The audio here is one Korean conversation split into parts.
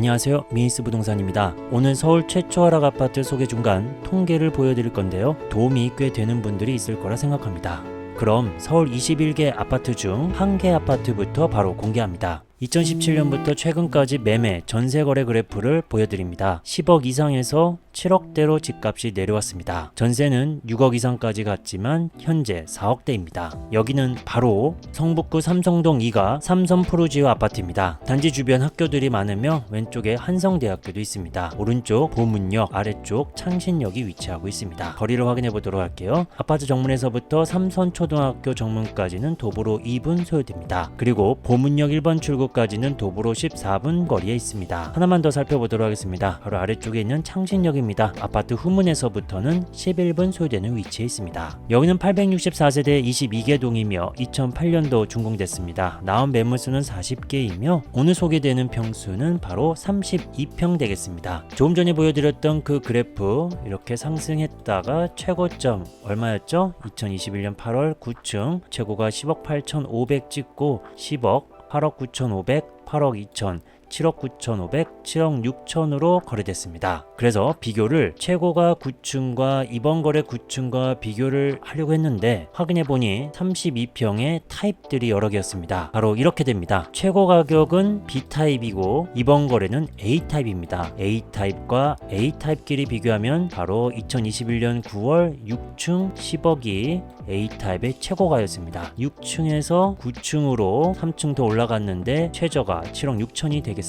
안녕하세요. 미니스 부동산입니다. 오늘 서울 최초 하락 아파트 소개 중간 통계를 보여드릴 건데요. 도움이 꽤 되는 분들이 있을 거라 생각합니다. 그럼 서울 21개 아파트 중 한 개 아파트부터 바로 공개합니다. 2017년부터 최근까지 매매, 전세 거래 그래프를 보여드립니다. 10억 이상에서 7억대로 집값이 내려왔습니다. 전세는 6억 이상까지 갔지만 현재 4억대입니다. 여기는 바로 성북구 삼성동 2가 삼성 푸르지오 아파트입니다. 단지 주변 학교들이 많으며 왼쪽에 한성대학교도 있습니다. 오른쪽 보문역, 아래쪽 창신역이 위치하고 있습니다. 거리를 확인해 보도록 할게요. 아파트 정문에서부터 삼선초등학교 정문까지는 도보로 2분 소요됩니다. 그리고 보문역 1번 출구까지는 도보로 14분 거리에 있습니다. 하나만 더 살펴보도록 하겠습니다. 바로 아래쪽에 있는 창신역입니다. 아파트 후문에서부터는 11분 소요되는 위치에 있습니다. 여기는 864세대 22개 동이며 2008년도 준공됐습니다. 나온 매물수는 40개이며 오늘 소개되는 평수는 바로 32평 되겠습니다. 조금 전에 보여드렸던 그 그래프 이렇게 상승했다가 최고점 얼마였죠? 2021년 8월 9층 최고가 10억 8,500 찍고 10억 8억 9,500 8억 2천 7억 9,500, 7억 6천으로 거래됐습니다. 그래서 비교를 최고가 9층과 이번 거래 9층과 비교를 하려고 했는데 확인해 보니 32평의 타입들이 여러 개였습니다. 바로 이렇게 됩니다. 최고 가격은 B 타입이고 이번 거래는 A 타입입니다. A 타입과 A 타입끼리 비교하면 바로 2021년 9월 6층 10억이 A 타입의 최고가였습니다. 6층에서 9층으로 3층 더 올라갔는데 최저가 7억 6천이 되겠습니다.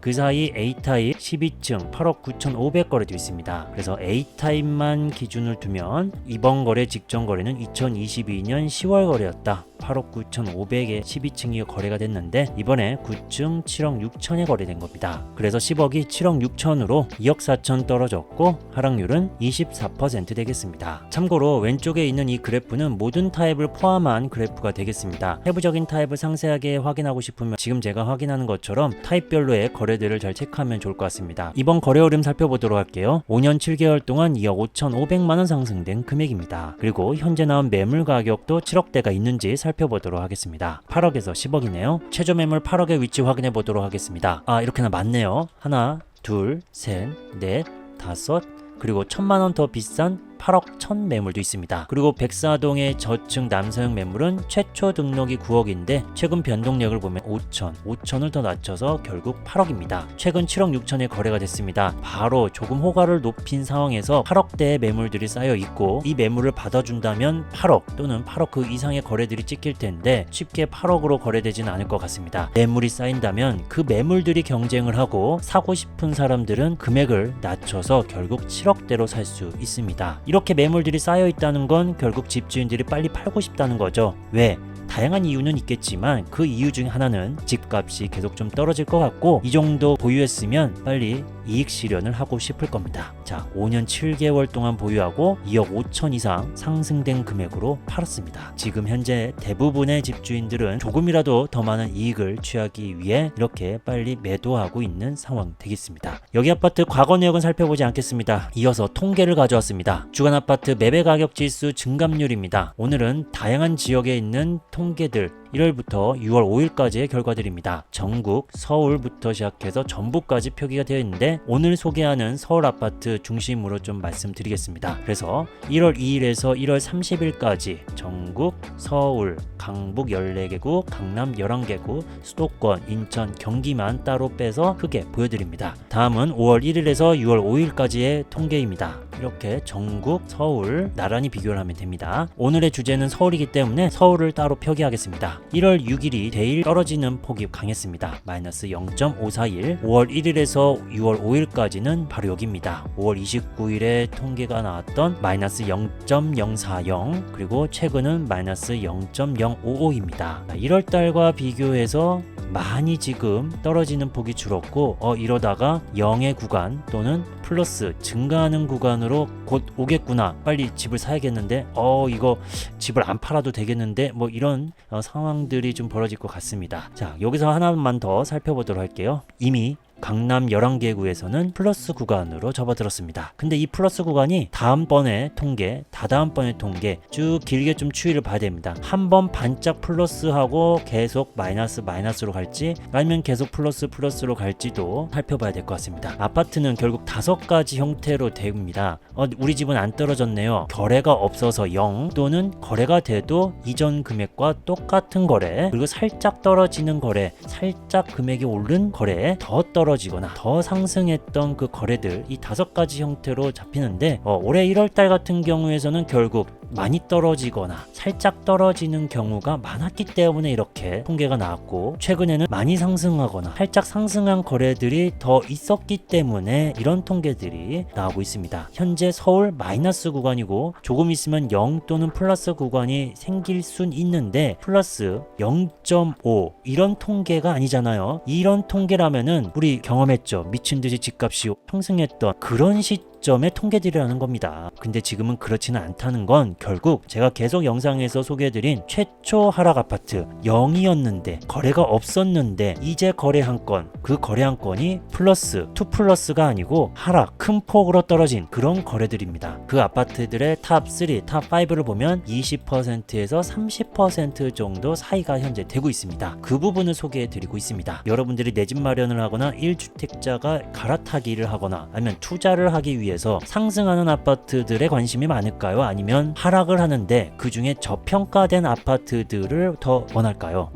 그 사이 A 타입 12층 8억 9천500 거래도 있습니다. 그래서 A 타입만 기준을 두면 이번 거래 직전 거래는 2022년 10월 거래였다. 8억 9,500에 12층이 거래가 됐는데 이번에 9층 7억 6천에 거래된 겁니다. 그래서 10억이 7억 6천으로 2억 4천 떨어졌고 하락률은 24% 되겠습니다. 참고로 왼쪽에 있는 이 그래프는 모든 타입을 포함한 그래프가 되겠습니다. 세부적인 타입을 상세하게 확인하고 싶으면 지금 제가 확인하는 것처럼 타입별로의 거래들을 잘 체크하면 좋을 것 같습니다. 이번 거래 흐름 살펴보도록 할게요. 5년 7개월 동안 2억 5,500만 원 상승된 금액입니다. 그리고 현재 나온 매물 가격도 7억대가 있는지 살 펴보도록 하겠습니다. 8억에서 10억이네요. 최저 매물 8억의 위치 확인해 보도록 하겠습니다. 아 이렇게나 많네요. 하나, 둘, 셋, 넷, 다섯, 그리고 천만 원 더 비싼 8억 천 매물도 있습니다. 그리고 백사동의 저층 남서형 매물은 최초 등록이 9억인데 최근 변동력을 보면 5천, 5천을 더 낮춰서 결국 8억입니다. 최근 7억 6천에 거래가 됐습니다. 바로 조금 호가를 높인 상황에서 8억대의 매물들이 쌓여 있고 이 매물을 받아준다면 8억 또는 8억 그 이상의 거래들이 찍힐 텐데 쉽게 8억으로 거래되지는 않을 것 같습니다. 매물이 쌓인다면 그 매물들이 경쟁을 하고 사고 싶은 사람들은 금액을 낮춰서 결국 7억대로 살 수 있습니다. 이렇게 매물들이 쌓여 있다는 건 결국 집주인들이 빨리 팔고 싶다는 거죠. 왜? 다양한 이유는 있겠지만 그 이유 중 하나는 집값이 계속 좀 떨어질 것 같고 이 정도 보유했으면 빨리 이익 실현을 하고 싶을 겁니다. 자, 5년 7개월 동안 보유하고 2억 5천 이상 상승된 금액으로 팔았습니다. 지금 현재 대부분의 집주인들은 조금이라도 더 많은 이익을 취하기 위해 이렇게 빨리 매도하고 있는 상황 되겠습니다. 여기 아파트 과거 내역은 살펴보지 않겠습니다. 이어서 통계를 가져왔습니다. 주간 아파트 매매 가격 지수 증감률입니다. 오늘은 다양한 지역에 있는 통계들 1월부터 6월 5일까지의 결과들입니다. 전국, 서울부터 시작해서 전부까지 표기가 되어 있는데 오늘 소개하는 서울 아파트 중심으로 좀 말씀드리겠습니다. 그래서 1월 2일에서 1월 30일까지 전국, 서울, 강북 14개구, 강남 11개구, 수도권, 인천, 경기만 따로 빼서 크게 보여드립니다. 다음은 5월 1일에서 6월 5일까지의 통계입니다. 이렇게 전국, 서울 나란히 비교를 하면 됩니다. 오늘의 주제는 서울이기 때문에 서울을 따로 표기하겠습니다. 1월 6일이 대일 떨어지는 폭이 강했습니다. 마이너스 0.541. 5월 1일에서 6월 5일까지는 바로 여기입니다. 5월 29일에 통계가 나왔던 마이너스 0.040 그리고 최근은 마이너스 0.055입니다. 1월 달과 비교해서 많이 지금 떨어지는 폭이 줄었고 어 이러다가 0의 구간 또는 플러스 증가하는 구간으로 곧 오겠구나. 빨리 집을 사야겠는데 어 이거 집을 안 팔아도 되겠는데 뭐 이런 어, 상황들이 좀 벌어질 것 같습니다. 자 여기서 하나만 더 살펴보도록 할게요. 이미 강남 11개 구에서는 플러스 구간으로 접어들었습니다. 근데 이 플러스 구간이 다음번에 통계, 다다음번에 통계 쭉 길게 좀 추이를 봐야 됩니다. 한 번 반짝 플러스하고 계속 마이너스 마이너스로 갈지 아니면 계속 플러스 플러스로 갈지도 살펴봐야 될 것 같습니다. 아파트는 결국 다섯 가지 형태로 됩니다. 어, 우리 집은 안 떨어졌네요. 거래가 없어서 0 또는 거래가 돼도 이전 금액과 똑같은 거래 그리고 살짝 떨어지는 거래 살짝 금액이 오른 거래 더 떨어 지거나 더 상승했던 그 거래들 이 다섯 가지 형태로 잡히는데 어, 올해 1월달 같은 경우에서는 결국 많이 떨어지거나 살짝 떨어지는 경우가 많았기 때문에 이렇게 통계가 나왔고 최근에는 많이 상승하거나 살짝 상승한 거래들이 더 있었기 때문에 이런 통계들이 나오고 있습니다. 현재 서울 마이너스 구간이고 조금 있으면 0 또는 플러스 구간이 생길 순 있는데 플러스 0.5 이런 통계가 아니잖아요. 이런 통계라면은 우리 경험했죠. 미친 듯이 집값이 상승했던 그런 시 점의 통계들이라는 겁니다. 근데 지금은 그렇지는 않다는 건 결국 제가 계속 영상에서 소개해드린 최초 하락 아파트 0이었는데 거래가 없었는데 이제 거래한 건 그 거래한 건이 플러스 2 플러스가 아니고 하락 큰 폭으로 떨어진 그런 거래들입니다. 그 아파트들의 탑 3, 탑 5를 보면 20%에서 30% 정도 사이가 현재 되고 있습니다. 그 부분을 소개해 드리고 있습니다. 여러분들이 내 집 마련을 하거나 1주택자가 갈아타기를 하거나 아니면 투자를 하기 위해서 상승하는 아파트들에 관심이 많을까요? 아니면 하락을 하는데 그 중에 저평가된 아파트들을 더 원할까요?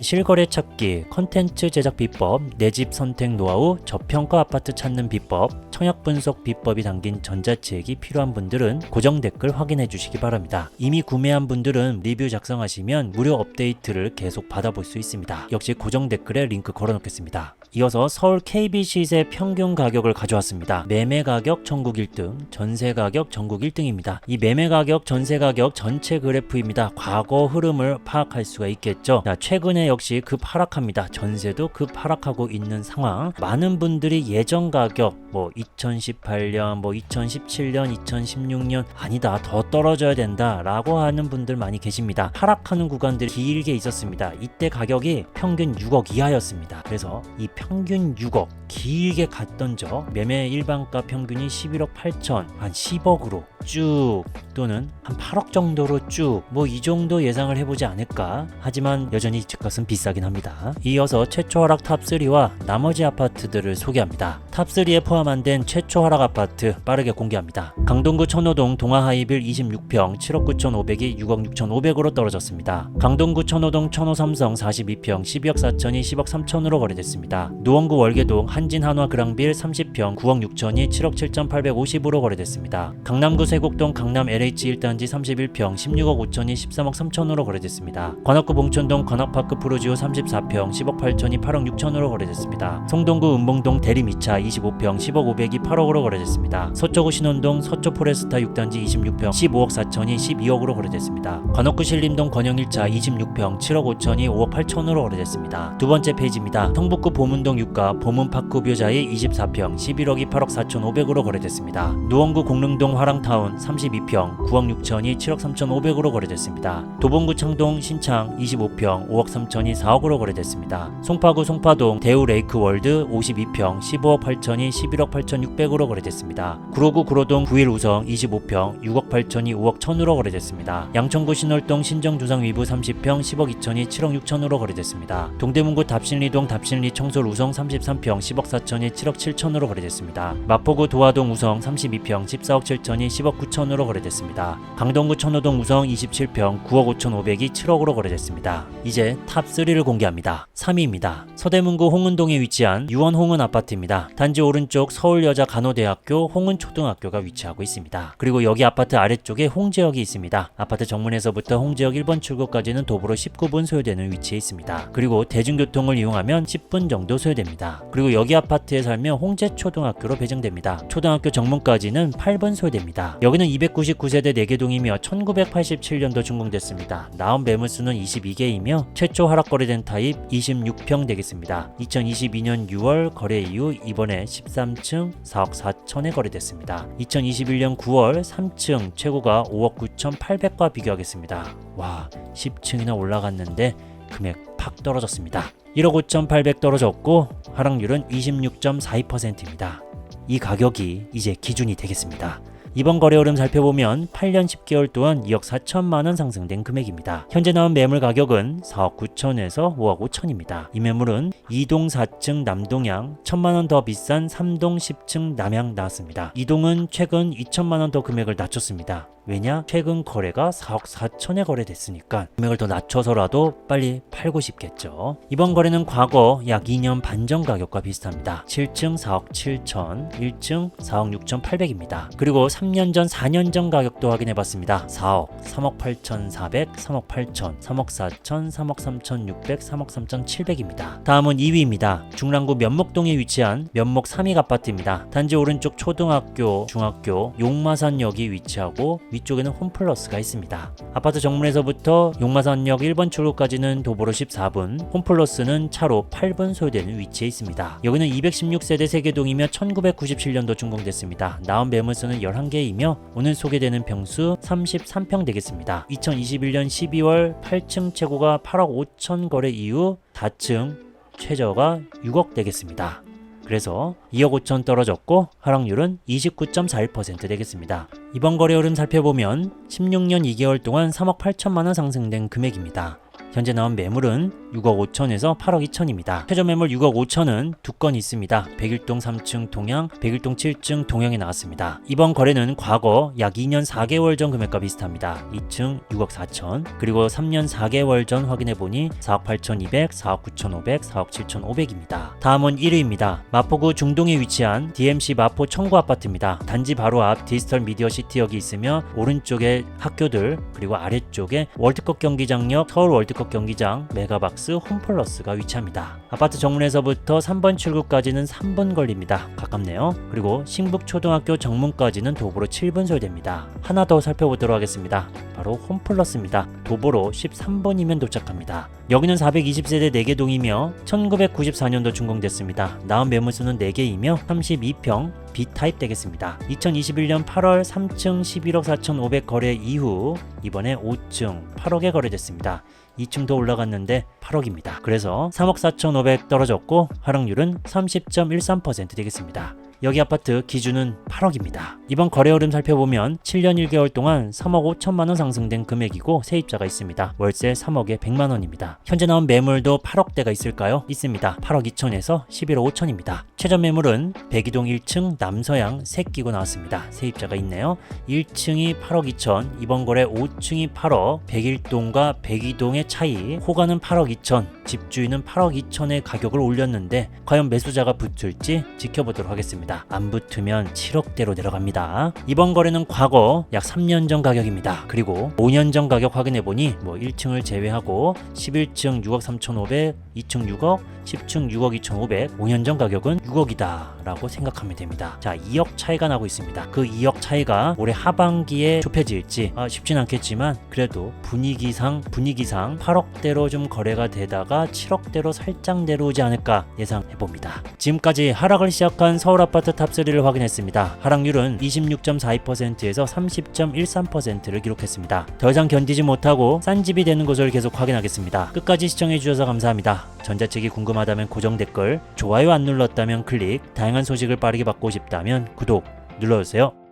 실거래 찾기, 컨텐츠 제작 비법, 내 집 선택 노하우, 저평가 아파트 찾는 비법, 청약 분석 비법이 담긴 전자책이 필요한 분들은 고정 댓글 확인해 주시기 바랍니다. 이미 구매한 분들은 리뷰 작성하시면 무료 업데이트를 계속 받아볼 수 있습니다. 역시 고정 댓글에 링크 걸어 놓겠습니다. 이어서 서울 KB 시세 평균 가격을 가져왔습니다. 매매 가격 전국 1등, 전세 가격 전국 1등입니다. 이 매매 가격, 전세 가격 전체 그래프입니다. 과거 흐름을 파악할 수가 있겠죠. 자, 최근에 역시 급 하락합니다. 전세도 급 하락하고 있는 상황. 많은 분들이 예전 가격 뭐 2018년, 뭐 2017년, 2016년 아니다 더 떨어져야 된다라고 하는 분들 많이 계십니다. 하락하는 구간들이 길게 있었습니다. 이때 가격이 평균 6억 이하였습니다. 그래서 이 평균 6억. 길게 갔던 저 매매 일반가 평균이 11억 8천. 한 10억으로 쭉 또는 한 8억 정도로 쭉 뭐 이 정도 예상을 해보지 않을까? 하지만 여전히 집값은 비싸긴 합니다. 이어서 최초 하락 탑3와 나머지 아파트들을 소개합니다. 탑3에 포함 안 된 최초 하락 아파트 빠르게 공개합니다. 강동구 천호동 동아하이빌 26평 7억 9,500이 6억 6,500으로 떨어졌습니다. 강동구 천호동 천호삼성 42평 12억 4천이 10억 3천으로 거래됐습니다. 노원구 월계동 한진 한화 그랑빌 30평 9억 6천이 7억 7,850으로 거래됐습니다. 강남구 세곡동 강남 LH 1단지 31평 16억 5천이 13억 3천으로 거래됐습니다. 관악구 봉천동 관악파크 프로지오 34평 10억 8천이 8억 6천으로 거래됐습니다. 송동구 은봉동 대리미차 25평 10억 500이 8억으로 거래됐습니다. 서초구 신원동 서초 포레스타 6단지 26평 15억 4천이 12억으로 거래됐습니다. 관악구 신림동 권영 1차 26평 7억 5천이 5억 8천으로 거래됐습니다. 두 번째 페이지입니다. 성북구 보문동 유가 보문파크 뷰자이 24평 11억이 8억 4천 5백으로 거래됐습니다. 노원구 공릉동 화랑타운 32평 9억 6천이 7억 3천 5백으로 거래됐습니다. 도봉구 창동 신창 25평 5억 3천이 4억으로 거래됐습니다. 송파구 송파동 대우 레이크 월드 52평 15억 8천이 11억 8천 6백으로 거래됐습니다. 구로구 구로동 9일 우성 25평 6억 8천이 5억 1천으로 거래됐습니다. 양천구 신월동 신정 주상 위부 30평 10억 2천이 7억 6천으로 거래됐습니다. 동대문구 답신리동 답신리 청솔 우성 33평 10억 4천이 7억 7천으로 거래됐습니다. 마포구 도화동 우성 32평 14억 7천이 10억 9천으로 거래됐습니다. 강동구 천호동 우성 27평 9억 5천 5백이 7억으로 거래됐습니다. 이제 탑3를 공개합니다. 3위입니다. 서대문구 홍은동에 위치한 유원 홍은 아파트입니다. 단지 오른쪽 서울여자간호대학교 홍은초등학교가 위치하고 있습니다. 그리고 여기 아파트 아래쪽에 홍제역이 있습니다. 아파트 정문에서부터 홍제역 1번 출구까지는 도보로 19분 소요되는 위치에 있습니다. 그리고 대중교통을 이용하면 10분 정도 소요됩니다. 그리고 여기 아파트에 살면 홍제초등학교로 배정됩니다. 초등학교 정문까지는 8분 소요됩니다. 여기는 299세대 4개동이며 1987년도 준공됐습니다. 나온 매물수는 22개이며 최초 하락 거래된 타입 26평 되겠습니다. 2022년 6월 거래 이후 이번에 13층 4억 4천에 거래됐습니다. 2021년 9월 3층 최고가 5억 9천8백과 비교하겠습니다. 와 10층이나 올라갔는데 금액 팍 떨어졌습니다. 1억 5,800 떨어졌고 하락률은 26.42%입니다. 이 가격이 이제 기준이 되겠습니다. 이번 거래 흐름 살펴보면 8년 10개월 동안 2억 4천만 원 상승된 금액입니다. 현재 나온 매물 가격은 4억 9천에서 5억 5천입니다. 이 매물은 2동 4층 남동향 1천만 원 더 비싼 3동 10층 남향 나왔습니다. 이동은 최근 2천만 원 더 금액을 낮췄습니다. 왜냐? 최근 거래가 4억 4천에 거래됐으니까 금액을 더 낮춰서라도 빨리 팔고 싶겠죠. 이번 거래는 과거 약 2년 반 전 가격과 비슷합니다. 7층 4억 7천, 1층 4억 6천 8백입니다. 그리고 3년 전, 4년 전 가격도 확인해 봤습니다. 4억, 3억 8천 4백, 3억 8천, 3억 4천, 3억 3천 6백, 3억 3천 7백입니다. 다음은 2위입니다. 중랑구 면목동에 위치한 면목 3위 아파트입니다. 단지 오른쪽 초등학교, 중학교, 용마산역이 위치하고 위쪽에는 홈플러스가 있습니다. 아파트 정문에서부터 용마산역 1번 출구까지는 도보로 14분, 홈플러스는 차로 8분 소요되는 위치에 있습니다. 여기는 216세대 세계동이며 1997년도 준공됐습니다. 나온 매물수는 11개이며 오늘 소개되는 평수 33평 되겠습니다. 2021년 12월 8층 최고가 8억 5천 거래 이후 다층 최저가 6억 되겠습니다. 그래서 2억 5천 떨어졌고 하락률은 29.41% 되겠습니다. 이번 거래 흐름 살펴보면 16년 2개월 동안 3억 8천만 원 상승된 금액입니다. 현재 나온 매물은 6억 5천에서 8억 2천입니다. 최저 매물 6억 5천은 두 건 있습니다. 101동 3층 동향, 101동 7층 동향에 나왔습니다. 이번 거래는 과거 약 2년 4개월 전 금액과 비슷합니다. 2층 6억 4천, 그리고 3년 4개월 전 확인해 보니 4억 8천 2백, 4억 9천 5백, 4억 7천 5백입니다. 다음은 1위입니다. 마포구 중동에 위치한 DMC 마포 청구 아파트입니다. 단지 바로 앞 디지털 미디어 시티역이 있으며 오른쪽에 학교들 그리고 아래쪽에 월드컵 경기장역 서울 월드컵 경기장 메가박스 홈플러스가 위치합니다. 아파트 정문에서부터 3번 출구까지는 3분 걸립니다. 가깝네요. 그리고 신북초등학교 정문까지는 도보로 7분 소요됩니다. 하나 더 살펴보도록 하겠습니다. 바로 홈플러스입니다. 도보로 13분이면 도착합니다. 여기는 420세대 4개 동이며 1994년도 준공됐습니다. 나온 매물수는 4개이며 32평 B타입 되겠습니다. 2021년 8월 3층 11억 4,500 거래 이후 이번에 5층 8억에 거래됐습니다. 2층 더 올라갔는데 8억입니다. 그래서 3억 4,500 떨어졌고 하락률은 30.13% 되겠습니다. 여기 아파트 기준은 8억입니다. 이번 거래 흐름 살펴보면 7년 1개월 동안 3억 5천만 원 상승된 금액이고 세입자가 있습니다. 월세 3억에 100만 원입니다. 현재 나온 매물도 8억대가 있을까요? 있습니다. 8억 2천에서 11억 5천입니다. 최저 매물은 백이동 1층 남서양 새 끼고 나왔습니다. 세입자가 있네요. 1층이 8억 2천, 이번 거래 5층이 8억, 101동과 102동의 차이, 호가는 8억 2천, 집주인은 8억 2천의 가격을 올렸는데 과연 매수자가 붙을지 지켜보도록 하겠습니다. 안 붙으면 7억대로 내려갑니다. 이번 거래는 과거 약 3년 전 가격입니다. 그리고 5년 전 가격 확인해 보니 뭐 1층을 제외하고 11층 6억 3,500, 2층 6억, 10층 6억 2,500, 5년 전 가격은 6억이다 라고 생각하면 됩니다. 자, 2억 차이가 나고 있습니다. 그 2억 차이가 올해 하반기에 좁혀질지 아, 쉽진 않겠지만 그래도 분위기상 분위기상 8억대로 좀 거래가 되다가 7억대로 살짝 내려오지 않을까 예상해 봅니다. 지금까지 하락을 시작한 서울 아파트 탑3를 확인했습니다. 하락률은 26.42%에서 30.13%를 기록했습니다. 더 이상 견디지 못하고 싼 집이 되는 것을 계속 확인하겠습니다. 끝까지 시청해 주셔서 감사합 전자책이 궁금하다면 고정 댓글, 좋아요 안 눌렀다면 클릭, 다양한 소식을 빠르게 받고 싶다면 구독 눌러주세요.